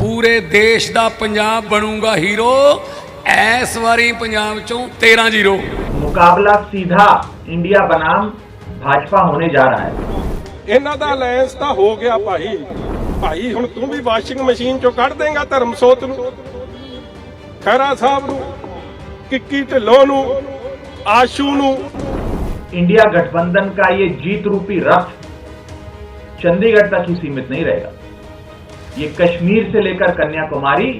ਪੂਰੇ ਦੇਸ਼ ਦਾ ਪੰਜਾਬ ਬਣੂਗਾ ਹੀਰੋ ਐਸ ਵਾਰੀ ਪੰਜਾਬ ਚੋਂ 13 ਜ਼ੀਰੋ मुकाबला सीधा इंडिया बनाम भाजपा होने जा रहा है ਇਹਨਾਂ ਦਾ ਅਲਾਈਅੰਸ ਤਾਂ ਹੋ ਗਿਆ ਭਾਈ ਭਾਈ ਹੁਣ ਤੂੰ ਵੀ ਵਾਸ਼ਿੰਗ ਮਸ਼ੀਨ ਚੋਂ ਕੱਢ ਦੇਂਗਾ ਧਰਮਸੋਤ ਨੂੰ ਖੈਰਾ ਸਾਹਿਬ ਨੂੰ ਕਿੱਕੀ ਢਿੱਲੋਂ ਨੂੰ ਆਸ਼ੂ ਨੂੰ इंडिया गठबंधन का ये जीत रूपी रथ चंडीगढ़ तक ही सीमित नहीं रहेगा ये कश्मीर से लेकर कन्याकुमारी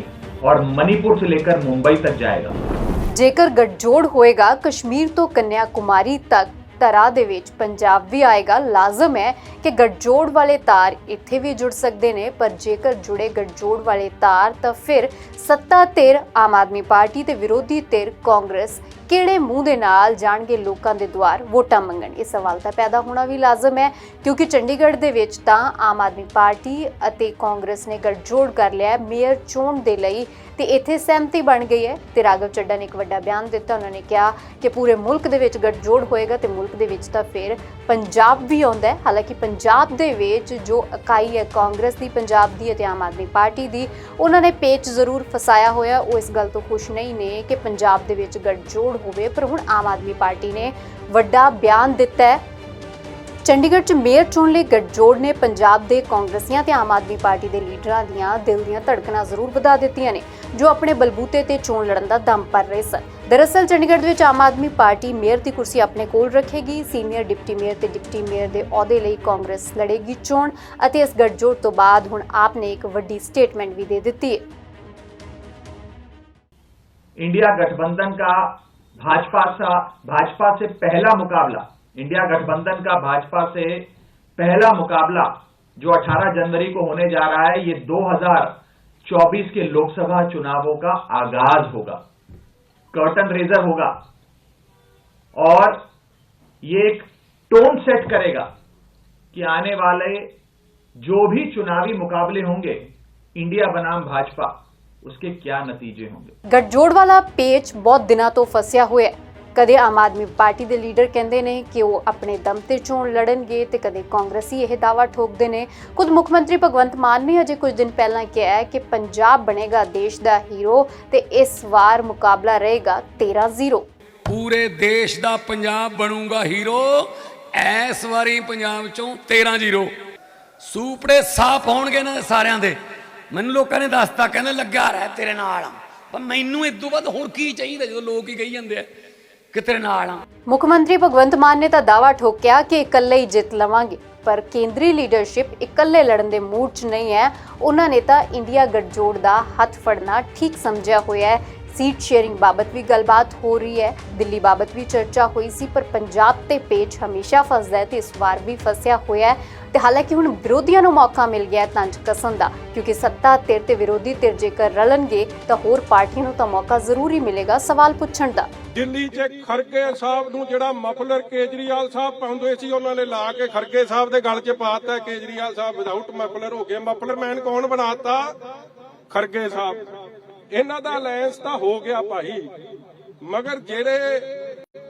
और मणिपुर से लेकर मुंबई तक जाएगा ਜੇਕਰ ਗੱਠਜੋੜ ਹੋਏਗਾ ਕਸ਼ਮੀਰ ਤੋਂ ਕੰਨਿਆ ਕੁਮਾਰੀ ਤੱਕ ਤਰਾ ਦੇ ਵਿੱਚ ਪੰਜਾਬ ਵੀ ਆਏਗਾ। ਲਾਜ਼ਮ ਹੈ ਕਿ ਗੱਠਜੋੜ ਵਾਲੇ ਤਾਰ ਇੱਥੇ ਵੀ ਜੁੜ ਸਕਦੇ ਨੇ, ਪਰ ਜੇਕਰ ਜੁੜੇ ਗੱਠਜੋੜ ਵਾਲੇ ਤਾਰ, ਤਾਂ ਫਿਰ ਸੱਤਾ ਧਿਰ, ਆਮ ਆਦਮੀ ਪਾਰਟੀ ਤੇ ਵਿਰੋਧੀ ਧਿਰ ਕਾਂਗਰਸ ਕਿਹੜੇ ਮੂੰਹ ਦੇ ਨਾਲ ਜਾਣਗੇ ਲੋਕਾਂ ਦੇ ਦੁਆਰ ਵੋਟਾਂ ਮੰਗਣ? ਇਹ ਸਵਾਲ ਤਾਂ ਪੈਦਾ ਹੋਣਾ ਵੀ ਲਾਜ਼ਮ ਹੈ, ਕਿਉਂਕਿ ਚੰਡੀਗੜ੍ਹ ਦੇ ਵਿੱਚ ਤਾਂ ਆਮ ਆਦਮੀ ਪਾਰਟੀ ਅਤੇ ਕਾਂਗਰਸ ਨੇ ਗੱਠਜੋੜ ਕਰ ਲਿਆ ਮੇਅਰ ਚੋਣ ਦੇ ਲਈ ਤੇ ਇੱਥੇ ਸਹਿਮਤੀ ਬਣ ਗਈ ਹੈ। ਤੇ ਰਾਘਵ ਚੱਡਾ ਨੇ ਇੱਕ ਵੱਡਾ ਬਿਆਨ ਦਿੱਤਾ। ਉਹਨਾਂ ਨੇ ਕਿਹਾ ਕਿ ਪੂਰੇ ਮੁਲਕ ਦੇ ਵਿੱਚ ਗੱਠਜੋੜ ਹੋਏਗਾ ਤੇ ਮੁਲਕ ਦੇ ਵਿੱਚ ਤਾਂ ਫਿਰ ਪੰਜਾਬ ਵੀ ਆਉਂਦਾ ਹੈ। ਹਾਲਾਂਕਿ ਪੰਜਾਬ ਦੇ ਵਿੱਚ ਜੋ ਇਕਾਈ ਹੈ, ਕਾਂਗਰਸ ਦੀ, ਪੰਜਾਬ ਦੀ ਅਤੇ ਆਮ ਆਦਮੀ ਪਾਰਟੀ ਦੀ, ਉਹਨਾਂ ਨੇ ਪੇਚ ਜ਼ਰੂਰ ਫਸਾਇਆ ਹੋਇਆ। ਉਹ ਇਸ ਗੱਲ ਤੋਂ ਖੁਸ਼ ਨਹੀਂ ਨੇ ਕਿ ਪੰਜਾਬ ਦੇ ਵਿੱਚ ਗੱਠਜੋੜ ਹੋਵੇ, ਪਰ ਹੁਣ ਆਮ ਆਦਮੀ ਪਾਰਟੀ ਨੇ ਵੱਡਾ ਬਿਆਨ ਦਿੱਤਾ ਹੈ। ਚੰਡੀਗੜ੍ਹ 'ਚ ਮੇਅਰ ਚੋਣ ਲਈ ਗੱਠਜੋੜ ਨੇ ਪੰਜਾਬ ਦੇ ਕਾਂਗਰਸੀਆਂ ਤੇ ਆਮ ਆਦਮੀ ਪਾਰਟੀ ਦੇ ਲੀਡਰਾਂ ਦੀਆਂ ਦਿਲ ਦੀਆਂ ਧੜਕਣਾਂ ਜ਼ਰੂਰ ਵਧਾ ਦਿੱਤੀਆਂ ਨੇ, ਜੋ ਆਪਣੇ ਬਲਬੂਤੇ ਤੇ ਚੋਣ ਲੜਨ ਦਾ ਦਮ ਭਰ ਰਹੇ ਸਨ। ਦਰਅਸਲ ਚੰਡੀਗੜ੍ਹ ਦੇ ਵਿੱਚ ਆਮ ਆਦਮੀ ਪਾਰਟੀ ਮੇਅਰ ਦੀ ਕੁਰਸੀ ਆਪਣੇ ਕੋਲ ਰੱਖੇਗੀ ਸੀਨੀਅਰ ਡਿਪਟੀ ਮੇਅਰ ਤੇ ਡਿਪਟੀ ਮੇਅਰ ਦੇ ਅਹੁਦੇ ਲਈ ਕਾਂਗਰਸ ਲੜੇਗੀ ਚੋਣ ਅਤੇ ਇਸ ਗੱਠਜੋੜ ਤੋਂ ਬਾਅਦ ਹੁਣ ਆਪ ਨੇ ਇੱਕ ਵੱਡੀ ਸਟੇਟਮੈਂਟ ਵੀ ਦੇ ਦਿੱਤੀ ਹੈ इंडिया गठबंधन का भाजपा सा भाजपा से पहला मुकाबला इंडिया गठबंधन का भाजपा से पहला मुकाबला जो 18 जनवरी को होने जा रहा है ये 2024 के लोकसभा चुनावों का आगाज होगा कर्टन रेजर होगा। और ये एक टोन सेट करेगा कि आने वाले जो भी चुनावी मुकाबले होंगे इंडिया बनाम भाजपा, उसके क्या नतीजे होंगे। गठजोड़ वाला पेच बहुत दिना तो फसिया हुए ਕਦੇ ਆਮ ਆਦਮੀ ਪਾਰਟੀ ਦੇ ਲੀਡਰ ਕਹਿੰਦੇ ਨੇ ਕਿ ਉਹ ਆਪਣੇ ਦਮ ਤੇ ਚੋਣ ਲੜਨਗੇ ਤੇ ਕਦੇ ਕਾਂਗਰਸੀ ਇਹ ਦਾਵਾ ਠੋਕਦੇ ਨੇ। ਖੁਦ ਮੁੱਖ ਮੰਤਰੀ ਭਗਵੰਤ ਮਾਨ ਨੇ ਅਜੇ ਕੁਝ ਦਿਨ ਪਹਿਲਾਂ ਕਿਹਾ ਹੈ ਕਿ ਪੰਜਾਬ ਬਣੇਗਾ ਦੇਸ਼ ਦਾ ਹੀਰੋ ਤੇ ਇਸ ਵਾਰ ਮੁਕਾਬਲਾ ਰਹੇਗਾ 13-0 ਪੂਰੇ ਦੇਸ਼ ਦਾ ਪੰਜਾਬ ਬਣੂਗਾ ਹੀਰੋ, ਐਸ ਵਾਰੀ ਪੰਜਾਬ ਚੋਂ 13 ਜ਼ੀਰੋ ਸੂਪੜੇ ਸਾਫ਼ ਹੋਣਗੇ ਨਾ ਸਾਰਿਆਂ ਦੇ। ਮੈਨੂੰ ਲੋਕਾਂ ਨੇ ਦੱਸਤਾ, ਕਹਿੰਦੇ, ਲੱਗਾ ਰਹਿ ਤੇਰੇ ਨਾਲ। ਪਰ ਮੈਨੂੰ ਇਦੋਂ ਵੱਧ ਹੋਰ ਕੀ ਚਾਹੀਦਾ ਜਦੋਂ ਲੋਕ ਹੀ ਕਹੀ ਜਾਂਦੇ ਆ? ਕਿ ਤੇਰੇ ਨਾਲ ਆ। ਮੁੱਖ ਮੰਤਰੀ ਭਗਵੰਤ ਮਾਨ ਨੇ ਤਾਂ ਦਾਵਾ ਠੋਕਿਆ ਕਿ ਇਕੱਲੇ ਹੀ ਜਿੱਤ ਲਵਾਂਗੇ, ਪਰ ਕੇਂਦਰੀ ਲੀਡਰਸ਼ਿਪ ਇਕੱਲੇ ਲੜਨ ਦੇ ਮੂਡ 'ਚ ਨਹੀਂ ਹੈ। ਉਹਨਾਂ ਨੇ ਤਾਂ ਇੰਡੀਆ ਗੱਠਜੋੜ ਦਾ ਹੱਥ ਫੜਨਾ ਠੀਕ ਸਮਝਿਆ ਹੋਇਆ ਹੈ। ਸੀਟ ਸ਼ੇਅਰਿੰਗ ਬਾਬਤ ਵੀ ਗੱਲਬਾਤ ਹੋ ਰਹੀ ਹੈ। ਦਿੱਲੀ ਬਾਬਤ ਵੀ ਚਰਚਾ ਹੋਈ ਸੀ, ਪਰ ਪੰਜਾਬ ਤੇ ਪੇਚ ਹਮੇਸ਼ਾ ਫਸਦਾ ਹੈ ਤੇ ਇਸ ਵਾਰ ਵੀ ਫਸਿਆ ਹੋਇਆ ਹੈ। ਤੇ ਹਾਲਾਂਕਿ ਹੁਣ ਵਿਰੋਧੀਆਂ ਨੂੰ ਮੌਕਾ ਮਿਲ ਗਿਆ ਤੰਜ ਕਸਣ ਦਾ, ਕਿਉਂਕਿ ਸੱਤਾ ਧਿਰ ਤੇ ਵਿਰੋਧੀ ਧਿਰ ਜੇਕਰ ਰਲਣਗੇ, ਤਾਂ ਹੋਰ ਪਾਰਟੀਆਂ ਨੂੰ ਤਾਂ ਮੌਕਾ ਜ਼ਰੂਰ ਮਿਲੇਗਾ ਸਵਾਲ ਪੁੱਛਣ ਦਾ। ਦਿੱਲੀ 'ਚ ਖਰਗੇ ਸਾਹਿਬ ਨੂੰ ਜਿਹੜਾ ਮਫਲਰ ਕੇਜਰੀਵਾਲ ਸਾਹਿਬ ਪਾਉਂਦੇ ਸੀ, ਉਹਨਾਂ ਨੇ ਲਾ ਕੇ ਖਰਗੇ ਸਾਹਿਬ ਦੇ ਗਲ 'ਚ ਪਾਤਾ, ਕੇਜਰੀਵਾਲ ਸਾਹਿਬ ਵਿਦਆਊਟ ਮਫਲਰ ਹੋ ਗਏ। ਮਫਲਰ ਮੈਨ ਕੌਣ ਬਣਾਤਾ? ਖਰਗੇ ਸਾਹਿਬ। ਇਹਨਾਂ ਦਾ ਅਲਾਈਅੰਸ ਤਾਂ ਹੋ ਗਿਆ ਭਾਈ। ਮਗਰ ਜਿਹੜੇ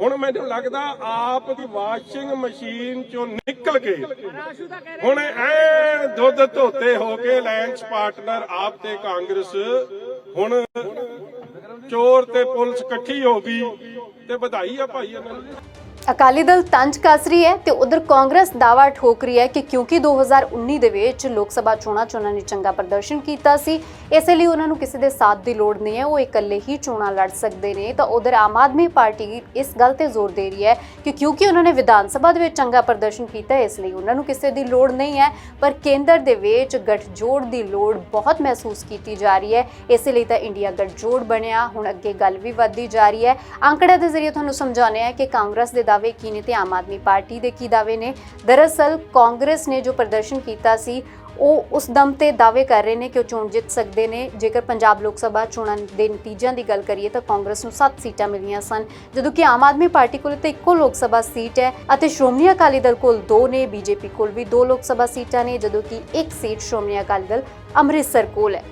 ਹੁਣ ਮੈਨੂੰ ਲੱਗਦਾ ਆਪ ਦੀ ਵਾਸ਼ਿੰਗ ਮਸ਼ੀਨ ਚੋਂ ਨਿਕਲ ਕੇ ਹੁਣ ਐ ਦੁੱਧ ਧੋਤੇ ਹੋ ਕੇ ਅਲਾਈਅੰਸ ਪਾਰਟਨਰ ਆਪ ਤੇ ਕਾਂਗਰਸ, ਹੁਣ ਚੋਰ ਤੇ ਪੁਲਿਸ ਇਕੱਠੀ ਹੋ ਗਈ ਤੇ ਵਧਾਈ ਆ ਭਾਈ ਇਹਨਾਂ ਨੂੰ ਅਕਾਲੀ ਦਲ ਤੰਜ ਕੱਸ ਰਹੀ ਹੈ ਤੇ ਉਧਰ ਕਾਂਗਰਸ ਦਾਵਾ ਠੋਕ ਰਹੀ ਹੈ ਕਿ ਕਿਉਂਕਿ 2019 ਦੇ ਵਿੱਚ ਲੋਕ ਸਭਾ ਚੋਣਾਂ 'ਚ ਉਹਨਾਂ ਨੇ ਚੰਗਾ ਪ੍ਰਦਰਸ਼ਨ ਕੀਤਾ ਸੀ, ਇਸ ਲਈ ਉਹਨਾਂ ਨੂੰ ਕਿਸੇ ਦੇ ਸਾਥ ਦੀ ਲੋੜ ਨਹੀਂ ਹੈ, ਉਹ ਇਕੱਲੇ ਹੀ ਚੋਣਾਂ ਲੜ ਸਕਦੇ ਨੇ। ਤਾਂ ਉਧਰ ਆਮ ਆਦਮੀ ਪਾਰਟੀ ਇਸ ਗੱਲ ਤੇ ਜ਼ੋਰ ਦੇ ਰਹੀ ਹੈ ਕਿ ਕਿਉਂਕਿ ਉਹਨਾਂ ਨੇ ਵਿਧਾਨ ਸਭਾ ਦੇ ਵਿੱਚ ਚੰਗਾ ਪ੍ਰਦਰਸ਼ਨ ਕੀਤਾ, ਇਸ ਲਈ ਉਹਨਾਂ ਨੂੰ ਕਿਸੇ ਦੀ ਲੋੜ ਨਹੀਂ ਹੈ, ਪਰ ਕੇਂਦਰ ਦੇ ਵਿੱਚ ਗੱਠਜੋੜ ਦੀ ਲੋੜ ਬਹੁਤ ਮਹਿਸੂਸ ਕੀਤੀ ਜਾ ਰਹੀ ਹੈ। ਇਸ ਲਈ ਤਾਂ ਇੰਡੀਆ ਗੱਠਜੋੜ ਬਣਿਆ, ਹੁਣ ਅੱਗੇ ਗੱਲ ਵੀ ਵੱਧਦੀ ਜਾ ਰਹੀ ਹੈ। ਅੰਕੜੇ ਦੇ ਜ਼ਰੀਏ ਤੁਹਾਨੂੰ ਸਮਝਾਉਂਦੇ ਆ ਕਿ ਕਾਂਗਰਸ ਦੇ ਦਾਅਵੇ ਕੀ ਨੇ ਤੇ ਆਮ ਆਦਮੀ ਪਾਰਟੀ ਦੇ ਕੀ ਦਾਅਵੇ ਨੇ। ਦਰਅਸਲ ਕਾਂਗਰਸ ਨੇ ਜੋ ਪ੍ਰਦਰਸ਼ਨ ਕੀਤਾ ਸੀ, ਉਹ ਉਸ ਦਮ ਤੇ ਦਾਅਵੇ ਕਰ ਰਹੇ ਨੇ ਕਿ ਉਹ ਚੋਣ ਜਿੱਤ ਸਕਦੇ ਨੇ। ਜੇਕਰ ਪੰਜਾਬ ਲੋਕ ਸਭਾ ਚੋਣਾਂ ਦੇ ਨਤੀਜਿਆਂ ਦੀ ਗੱਲ ਕਰੀਏ ਤਾਂ ਕਾਂਗਰਸ ਨੂੰ 7 ਸੀਟਾਂ ਮਿਲੀਆਂ ਸਨ, ਜਦੋਂ ਕਿ ਆਮ ਆਦਮੀ ਪਾਰਟੀ ਕੋਲ ਤਾਂ ਇੱਕੋ ਲੋਕ ਸਭਾ ਸੀਟ ਹੈ ਅਤੇ ਸ਼੍ਰੋਮਣੀ ਅਕਾਲੀ ਦਲ ਕੋਲ ਦੋ ਨੇ, ਬੀਜੇਪੀ ਕੋਲ ਵੀ ਦੋ ਲੋਕ ਸਭਾ ਸੀਟਾਂ ਨੇ, ਜਦੋਂ ਕਿ ਇੱਕ ਸੀਟ ਸ਼੍ਰੋਮਣੀ ਅਕਾਲੀ ਦਲ ਅੰਮ੍ਰਿਤਸਰ ਕੋਲ ਹੈ।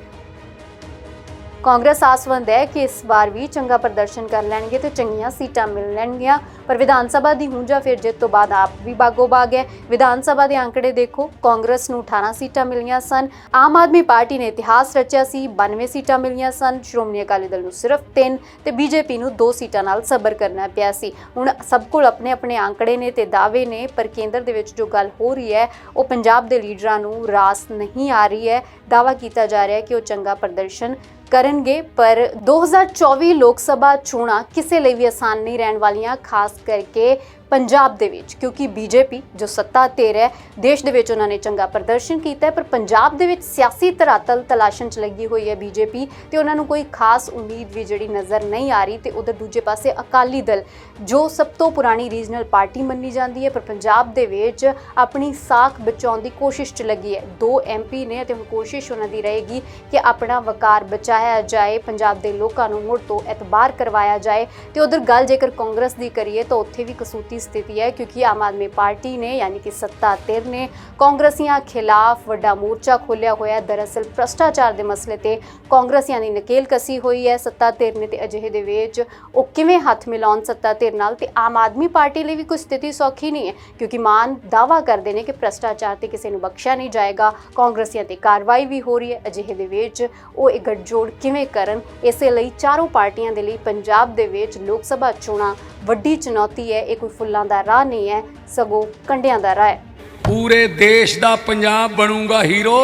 ਕਾਂਗਰਸ ਆਸਵੰਦ ਹੈ ਕਿ ਇਸ ਵਾਰ ਵੀ ਚੰਗਾ ਪ੍ਰਦਰਸ਼ਨ ਕਰ ਲੈਣਗੇ ਤੇ ਚੰਗੀਆਂ ਸੀਟਾਂ ਮਿਲ ਲੈਣਗੀਆਂ। ਪਰ ਵਿਧਾਨ ਸਭਾ ਦੀ ਹੁੰਜਾ ਫਿਰ ਜਿੱਤ ਤੋਂ ਬਾਅਦ ਆਪ ਵੀ ਬਾਗੋ ਬਾਗ ਹੈ। ਵਿਧਾਨ ਸਭਾ ਦੇ ਅੰਕੜੇ ਦੇਖੋ, ਕਾਂਗਰਸ ਨੂੰ 18 ਸੀਟਾਂ ਮਿਲੀਆਂ ਸਨ। ਆਮ ਆਦਮੀ ਪਾਰਟੀ ਨੇ ਇਤਿਹਾਸ ਰਚਿਆ ਸੀ 92 ਸੀਟਾਂ ਮਿਲੀਆਂ ਸਨ। ਸ਼੍ਰੋਮਣੀ ਅਕਾਲੀ ਦਲ ਨੂੰ ਸਿਰਫ 3 ਤੇ ਬੀਜੇਪੀ ਨੂੰ 2 ਸੀਟਾਂ ਨਾਲ ਸਬਰ ਕਰਨਾ ਪਿਆ ਸੀ। ਹੁਣ ਸਭ ਕੋਲ ਆਪਣੇ ਆਪਣੇ ਅੰਕੜੇ ਨੇ ਤੇ ਦਾਅਵੇ ਨੇ, ਪਰ ਕੇਂਦਰ ਦੇ ਵਿੱਚ ਜੋ ਗੱਲ ਹੋ ਰਹੀ ਹੈ, ਉਹ ਪੰਜਾਬ ਦੇ ਲੀਡਰਾਂ ਨੂੰ ਰਾਸ ਨਹੀਂ ਆ ਰਹੀ ਹੈ। ਦਾਅਵਾ ਕੀਤਾ ਜਾ ਰਿਹਾ ਹੈ ਕਿ ਉਹ ਚੰਗਾ ਪ੍ਰਦਰਸ਼ਨ ਕਰਨਗੇ, ਪਰ 2024 ਲੋਕ ਸਭਾ ਚੋਣਾਂ ਕਿਸੇ ਲਈ ਵੀ ਆਸਾਨ ਨਹੀਂ ਰਹਿਣ ਵਾਲੀਆਂ, ਖਾਸ ਕਰਕੇ ਪੰਜਾਬ ਦੇ ਵਿੱਚ, ਕਿਉਂਕਿ ਬੀਜੇਪੀ ਜੋ ਸੱਤਾ ਤੇ ਹੈ ਦੇਸ਼ ਦੇ ਵਿੱਚ ਉਹਨਾਂ ਨੇ ਚੰਗਾ ਪ੍ਰਦਰਸ਼ਨ ਕੀਤਾ ਹੈ, ਪਰ ਪੰਜਾਬ ਦੇ ਵਿੱਚ ਸਿਆਸੀ ਧਰਾਤਲ ਤਲਾਸ਼ਣ ਚ ਲੱਗੀ ਹੋਈ ਹੈ ਬੀਜੇਪੀ ਤੇ ਉਹਨਾਂ ਨੂੰ ਕੋਈ ਖਾਸ ਉਮੀਦ ਵੀ ਜਿਹੜੀ ਨਜ਼ਰ ਨਹੀਂ ਆ ਰਹੀ ਤੇ ਉਧਰ ਦੂਜੇ ਪਾਸੇ ਅਕਾਲੀ ਦਲ, ਜੋ ਸਭ ਤੋਂ ਪੁਰਾਣੀ ਰੀਜਨਲ ਪਾਰਟੀ ਮੰਨੀ ਜਾਂਦੀ ਹੈ, ਪਰ ਪੰਜਾਬ ਦੇ ਵਿੱਚ ਆਪਣੀ ਸਾਖ ਬਚਾਉਣ ਦੀ ਕੋਸ਼ਿਸ਼ ਚ ਲੱਗੀ ਹੈ। ਦੋ ਐਮਪੀ ਨੇ ਤੇ ਹੁਣ ਕੋਸ਼ਿਸ਼ ਉਹਨਾਂ ਦੀ ਰਹੇਗੀ ਕਿ ਆਪਣਾ ਵਕਾਰ ਬਚਾਇਆ ਜਾਏ, ਪੰਜਾਬ ਦੇ ਲੋਕਾਂ ਨੂੰ ਮੁੜ ਤੋਂ ਇਤਬਾਰ ਕਰਵਾਇਆ ਜਾਏ ਤੇ ਉਧਰ ਗੱਲ ਜੇਕਰ ਕਾਂਗਰਸ ਦੀ ਕਰੀਏ ਤਾਂ ਉੱਥੇ ਵੀ ਕਸੂਤੀ ਸਥਿਤੀ ਹੈ ਕਿਉਂਕਿ ਆਮ ਆਦਮੀ ਪਾਰਟੀ ਨੇ, ਯਾਨੀ ਕਿ ਸੱਤਾ ਧਿਰ ਨੇ, ਕਾਂਗਰਸੀਆਂ ਖਿਲਾਫ ਵੱਡਾ ਮੋਰਚਾ ਖੋਲ੍ਹਿਆ ਹੋਇਆ ਹੈ। ਦਰਅਸਲ ਭ੍ਰਸ਼ਟਾਚਾਰ ਦੇ ਮਸਲੇ ਤੇ ਕਾਂਗਰਸੀਆਂ ਦੀ ਨਕੇਲ ਕਸੀ ਹੋਈ ਹੈ। ਸੱਤਾ ਧਿਰ ਨੇ ਤੇ ਅਜਿਹੇ ਦੇ ਵਿੱਚ ਉਹ ਕਿਵੇਂ ਹੱਥ ਮਿਲਾਉਣ ਸੱਤਾ ਧਿਰ ਨਾਲ ਤੇ ਆਮ ਆਦਮੀ ਪਾਰਟੀ ਲਈ ਵੀ ਕੋਈ ਸਥਿਤੀ ਸੌਖੀ ਨਹੀਂ ਹੈ, ਕਿਉਂਕਿ ਮਾਨ ਦਾਵਾ ਕਰਦੇ ਨੇ ਕਿ ਭ੍ਰਸ਼ਟਾਚਾਰ ਤੇ ਕਿਸੇ ਨੂੰ ਬਖਸ਼ਿਆ ਨਹੀਂ ਜਾਏਗਾ। ਕਾਂਗਰਸੀਆਂ ਤੇ ਕਾਰਵਾਈ ਵੀ ਹੋ ਰਹੀ ਹੈ। ਅਜਿਹੇ ਦੇ ਵਿੱਚ ਉਹ ਇਹ ਗੱਠਜੋੜ ਕਿਵੇਂ ਕਰਨ, ਇਸੇ ਲਈ ਚਾਰੋਂ ਪਾਰਟੀਆਂ ਦੇ ਲਈ ਪੰਜਾਬ ਦੇ ਵਿੱਚ ਲੋਕ ਸਭਾ ਚੋਣਾਂ ਵੱਡੀ ਚੁਣੌਤੀ ਹੈ। ਇਹ ਕੋਈ ਫੁੱਲਾਂ ਦਾ ਰਾਹ ਨਹੀਂ ਹੈ ਸਗੋਂ ਕੰਡਿਆਂ ਦਾ ਰਾਹ ਹੈ ਪੂਰੇ ਦੇਸ਼ ਦਾ ਪੰਜਾਬ ਬਣੂਗਾ ਹੀਰੋ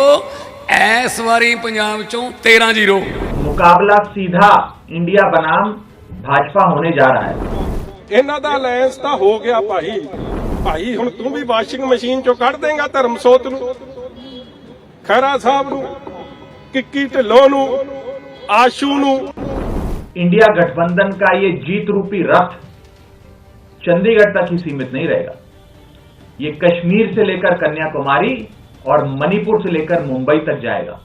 ਇਸ ਵਾਰੀ ਪੰਜਾਬ ਚੋਂ 13-0 मुकाबला सीधा इंडिया बनाम भाजपा होने जा रहा है ਇਹਨਾਂ ਦਾ ਅਲਾਈਅੰਸ ਤਾਂ ਹੋ ਗਿਆ ਭਾਈ ਭਾਈ ਹੁਣ ਤੂੰ ਵੀ ਵਾਸ਼ਿੰਗ ਮਸ਼ੀਨ ਚੋਂ ਕੱਢ ਦੇਂਗਾ ਧਰਮਸੋਤ ਨੂੰ ਖੈਰਾ ਸਾਹਿਬ ਨੂੰ ਕਿੱਕੀ ਢਿੱਲੋਂ ਨੂੰ ਆਸ਼ੂ ਨੂੰ इंडिया गठबंधन का ये जीत रूपी रथ चंडीगढ़ तक ही सीमित नहीं रहेगा ये कश्मीर से लेकर कन्याकुमारी और मणिपुर से लेकर मुंबई तक जाएगा